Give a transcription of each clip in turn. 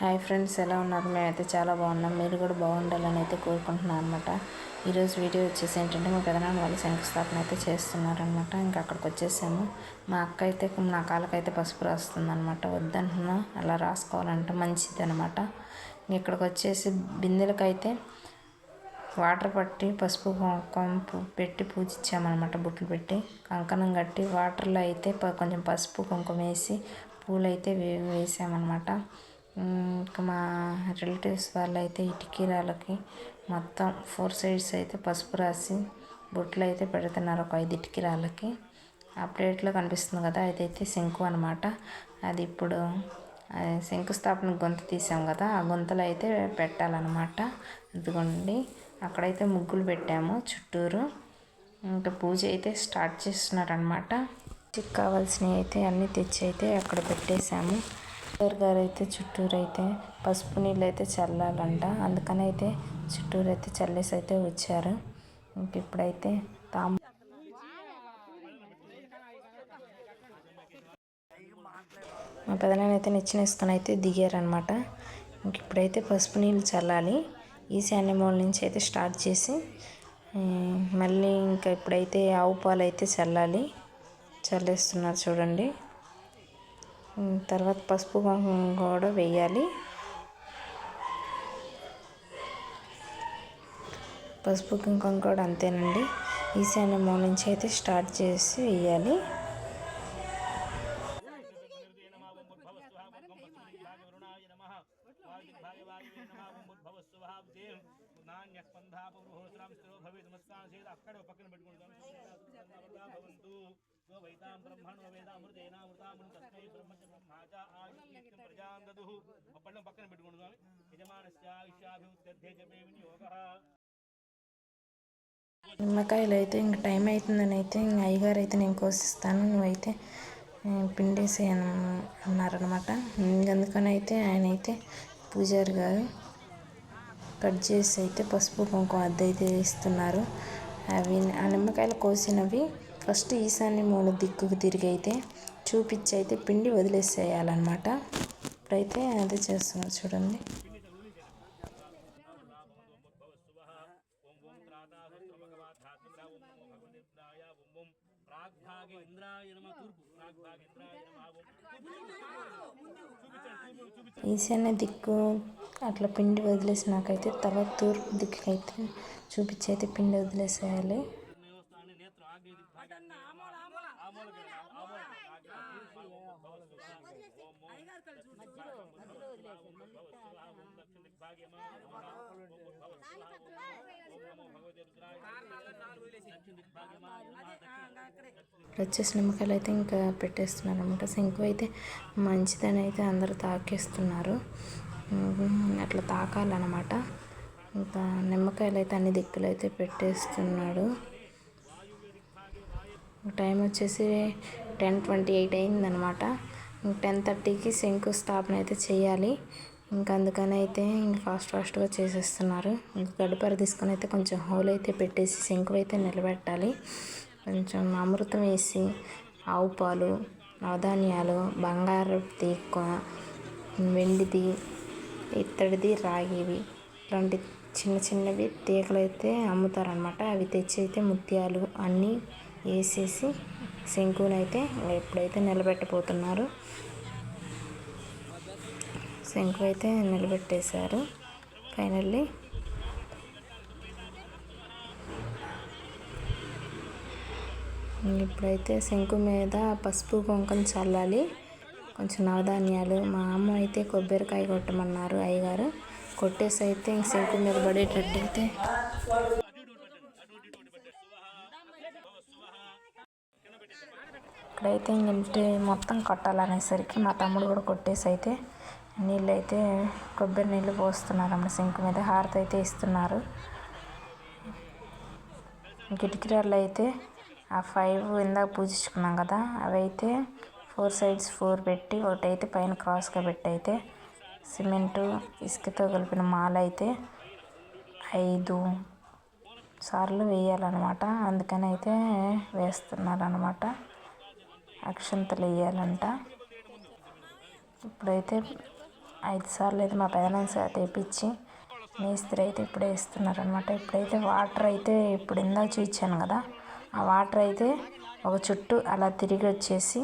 Hi friends ఎలా ఉన్నారు? మేమైతే చాలా బాగున్నాం. మీరు కూడా బాగుండాలని అయితే కోరుకుంటున్నాను అనమాట ఈరోజు వీడియో వచ్చేసి ఏంటంటే మా పెదనాన్న వాళ్ళు శంకుస్థాపన అయితే చేస్తున్నారనమాట ఇంకా అక్కడికి వచ్చేసాము. మా అక్క అయితే నా కాళ్ళకైతే పసుపు రాస్తుంది అనమాట వద్దంటున్నా అలా రాసుకోవాలంటే మంచిది అనమాట ఇక్కడికి వచ్చేసి బిందెలకైతే వాటర్ పట్టి పసుపు కుంకుమ పెట్టి పూజించామన్నమాట బుట్లు పెట్టి కంకణం కట్టి వాటర్లో అయితే కొంచెం పసుపు కుంకుమ వేసి పూలైతే వేసామన్నమాట. ఇంకా మా రిలేటివ్స్ వాళ్ళు అయితే ఇటుకీరాలకి మొత్తం ఫోర్ సైడ్స్ అయితే పసుపు రాసి బొట్లు అయితే పెడుతున్నారు ఒక ఐదు ఇటుకీరాలకి ఆ ప్లేట్లో కనిపిస్తుంది కదా అదైతే శంకు అనమాట అది ఇప్పుడు శంకుస్థాపన గొంతు తీసాం కదా ఆ గొంతులో అయితే పెట్టాలన్నమాట. ఇదిగోండి అక్కడైతే ముగ్గులు పెట్టాము చుట్టూరు. ఇంకా పూజ అయితే స్టార్ట్ చేస్తున్నారనమాట కావాల్సినవి అయితే అన్నీ తెచ్చి అయితే అక్కడ పెట్టేశాము. సార్ గారు అయితే చుట్టూరు అయితే పసుపు నీళ్ళు అయితే చల్లాలంట. అందుకని అయితే చుట్టూరు అయితే చల్లేసి అయితే వచ్చారు. ఇంక ఇప్పుడైతే తాము మా పెదనాన్న అయితే నిచ్చిన వేసుకొని అయితే దిగారనమాట ఇంక ఇప్పుడైతే పసుపు నీళ్ళు చల్లాలి. ఈ మూల నుంచి అయితే స్టార్ట్ చేసి మళ్ళీ ఇంకా ఇప్పుడైతే ఆవు పాలు అయితే చల్లాలి. చల్లేస్తున్నారు చూడండి. తర్వాత పసుపు కూడా వేయాలి. పసుపు కుంకుమ కూడా అంతేనండి. ఈశాన్య మూల నుంచి అయితే స్టార్ట్ చేసి వేయాలి. అక్కడ పక్కన పెట్టుకుంటాం. బ్రహ్మణో తస్మై బ్రహ్మచ బ్రహ్మాచ ఆయుష్యం ప్రజాం పళ్ళం పక్కన పెట్టుకోండి స్వామి యజమానస్య ఆయుష్యాభివృద్ధి జపే వినియోగ నిమ్మకాయలు అయితే ఇంక టైం అవుతుందని అయితే ఇంక అయ్యగారు అయితే నేను కోసిస్తాను నువ్వైతే పిండేసి అన్నారనమాట అందుకని అయితే ఆయన అయితే పూజారి గారు కట్ చేసి అయితే పసుపు కుంకుమ అద్దె అయితే ఇస్తున్నారు అవి ఆ నిమ్మకాయలు కోసినవి ఫస్ట్ ఈశాన్య మూల దిక్కుకు తిరిగి అయితే చూపించి అయితే పిండి వదిలేసేయాలన్నమాట. ఇప్పుడైతే అదే చేస్తున్నారు చూడండి. ఈశాన్య దిక్కు అట్లా పిండి వదిలేసినాకైతే తర్వాత తూర్పు దిక్కు అయితే చూపించి అయితే పిండి వదిలేసేయాలి. వచ్చేసి నిమ్మకాయలు అయితే ఇంకా పెట్టేస్తున్నారు అనమాట శంకు అయితే మంచిదని అయితే అందరూ తాకేస్తున్నారు అట్లా తాకాలన్నమాట ఇంకా నిమ్మకాయలు అయితే అన్ని దిక్కులు అయితే పెట్టేస్తున్నాడు టైం వచ్చేసి టెన్ ట్వంటీ ఎయిట్ అయిందనమాట టెన్ థర్టీకి శంకుస్థాపన అయితే చేయాలి. ఇంకా అందుకని అయితే ఇంకా ఫాస్ట్ ఫాస్ట్గా చేసేస్తున్నారు. ఇంకా గడిపర తీసుకొని అయితే కొంచెం హోల్ అయితే పెట్టేసి శంకు అయితే నిలబెట్టాలి. కొంచెం అమృతం వేసి ఆవు పాలు నవధాన్యాలు బంగారు తీక్క వెండిది ఇత్తడిది రాగివి ఇలాంటి చిన్న చిన్నవి తీగలు అయితే అమ్ముతారనమాట అవి తెచ్చి అయితే ముత్యాలు అన్నీ వేసేసి శంకునైతే ఎప్పుడైతే నిలబెట్టబోతున్నారు శంకు అయితే నిలబెట్టేశారు. ఫైనల్లీ ఇప్పుడైతే శంకు మీద పసుపు కుంకం చల్లాలి. కొంచెం నవధాన్యాలు. మా అమ్మ అయితే కొబ్బరికాయ కొట్టమన్నారు అయ్యగారు. కొట్టేసి అయితే శంకు మీద పడేటట్టు ఇక్కడైతే ఇంటి మొత్తం కొట్టాలనేసరికి మా తమ్ముడు కూడా కొట్టేసి అయితే నీళ్ళు అయితే కొబ్బరి నీళ్ళు పోస్తున్నారు అమ్మ సింక్ మీద హారతి అయితే ఇస్తున్నారు. కిటికీరాళ్ళు అయితే ఆ ఫైవ్ ఇందాక పూజించుకున్నాం కదా అవి అయితే ఫోర్ సైడ్స్ ఫోర్ పెట్టి ఒకటైతే పైన క్రాస్గా పెట్టి అయితే సిమెంటు ఇసుకతో కలిపిన మాల అయితే ఐదు సార్లు వేయాలన్నమాట. అందుకని అయితే వేస్తున్నారు అనమాట అక్షంతలు వేయాలంట ఇప్పుడైతే ఐదు సార్లు అయితే మా పెదనాన్న సార్ తెప్పించి మేస్త్రి అయితే ఇప్పుడే ఇస్తున్నారు అనమాట ఇప్పుడైతే వాటర్ అయితే ఇప్పుడు ఇందాక చూపించాను కదా ఆ వాటర్ అయితే ఒక చుట్టూ అలా తిరిగి వచ్చేసి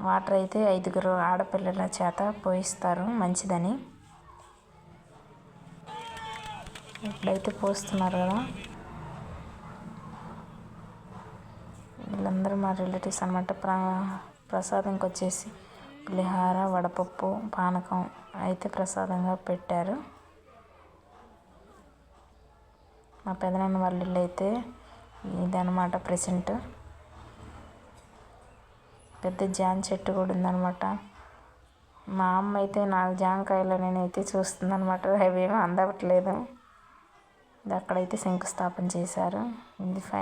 వాటర్ అయితే ఐదుగురు ఆడపిల్లల చేత పోయిస్తారు మంచిదని. ఇప్పుడైతే పోస్తున్నారు కదా. వీళ్ళందరూ మా రిలేటివ్స్ అనమాట ప్ర ప్రసాదంకి వచ్చేసి పులిహార వడపప్పు పానకం అయితే ప్రసాదంగా పెట్టారు. మా పెదనాన్న వాళ్ళ ఇల్లు అయితే ఇదనమాట ప్రెసెంట్. పెద్ద జామ చెట్టు కూడా ఉందన్నమాట. మా అమ్మ అయితే నాలుగు జామకాయలు నేనైతే చూస్తుందన్నమాట. అవేమీ అందవట్లేదు. ఇది అక్కడైతే శంకుస్థాపన చేశారు. ఇది ఫైన్